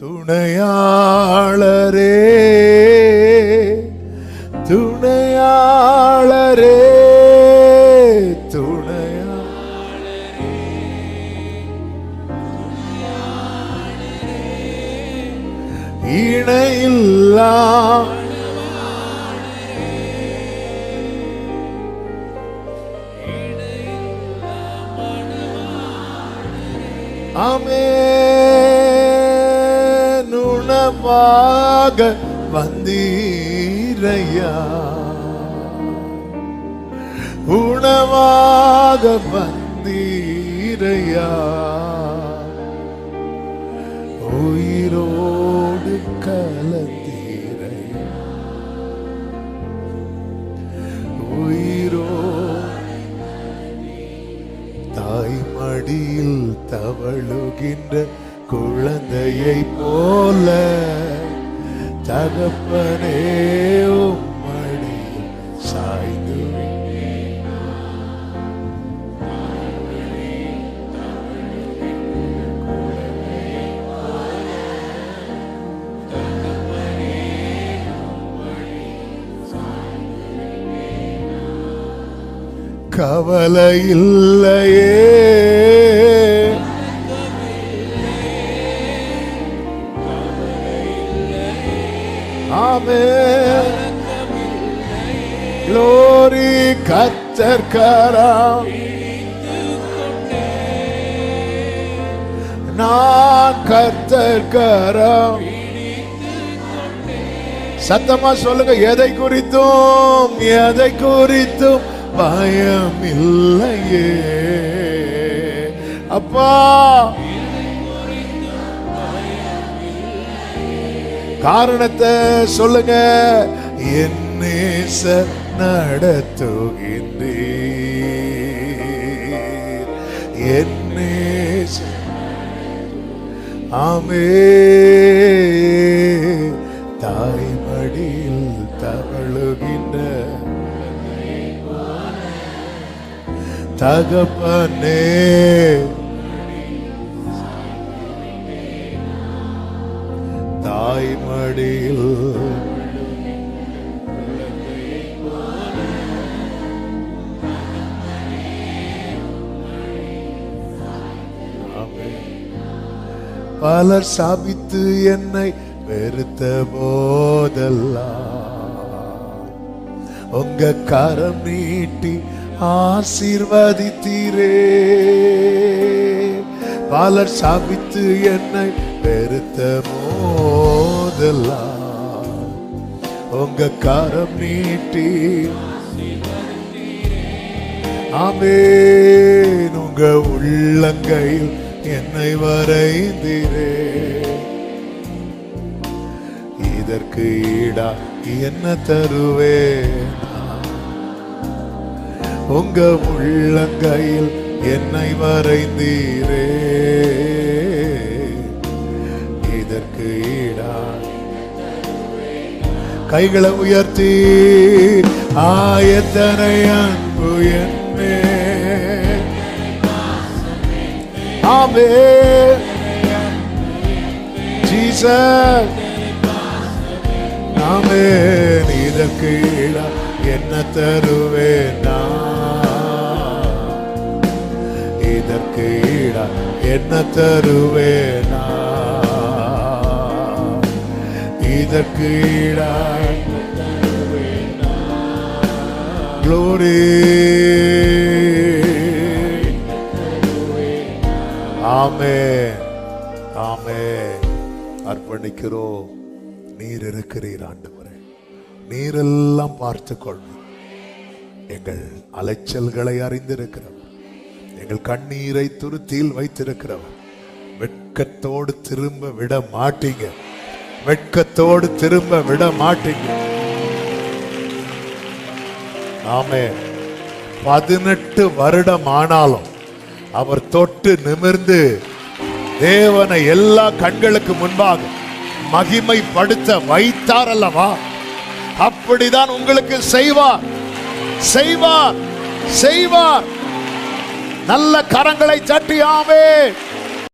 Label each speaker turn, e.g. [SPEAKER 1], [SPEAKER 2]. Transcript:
[SPEAKER 1] துணையாளரே துணையாளரே துணையா இணையில்லா. அமேனுணமாக வந்தீரையா? உணவாக வந்தீரையா? உயிரோடு கலந்தீரையா? உயிரோ தாய் மடியில் தவழுகின்ற குழந்தையை போல தகப்பனே உம்மடி சாய்ந்து கவலை இல்லையே. ஆமென். Glory கத்தர்கரம் நான் கத்தர்கரம் சத்தமா சொல்லுங்க எதை குறித்தும் எதை குறித்தும் பயம் இல்லையே. அப்பா. காரணத்தை சொல்லுங்க. என் நேச நடத்துகின்றீர். என் நேச. ஆமே. தாய்மடியில் தவழுகின்ற. தகப்பனே. தாய்மடியில். பலர் சாபித்து என்னை வெறுத்த போதெல்லாம். உங்க கரம் நீட்டி ஆசீர்வதித்தீரே. பலர் சாபித்து என்னை பெருத்த மோதலாம் உங்க கரம் நீட்டி ஆமேன் உங்க உள்ளங்கையில் என்னை வரைந்திரே. இதற்கு ஈடா என்ன தருவேன் உங்க உள்ளங்கையில் என்னை வரைந்தீரே. இதற்கு ஈடா கைகளை உயர்த்தி ஆயத்தனை அன்பு என்னே. ஆமே. ஜீசஸ். ஆமே. இதற்கு ஈடா என்ன தருவேன் நான்? என்ன தருவேனா இதற்கு ஈடா. ஆமே ஆமே ஆமென். அர்ப்பணிக்கிறோம். நீர் இருக்கிறீர் ஆண்டவரே. நீரெல்லாம் பார்த்து கொள்வோம் எங்கள் அலைச்சல்களை அறிந்திருக்கிறவர். எங்கள் கண்ணீரை துருத்தியில் வைத்திருக்கிறவர். வெட்கத்தோடு திரும்ப விட மாட்டீங்க. வெட்கத்தோடு திரும்ப விட மாட்டீங்க. ஆமே பதினெட்டு வருடம் ஆனாலும் அவர் தொட்டு நிமிர்ந்து தேவனை எல்லா கண்களுக்கு முன்பாக மகிமைப்படுத்த வைத்தார் அல்லவா அப்படிதான் உங்களுக்கு செய்வார். செய்வார். செய்வார். நல்ல கரங்களை சட்டியாமே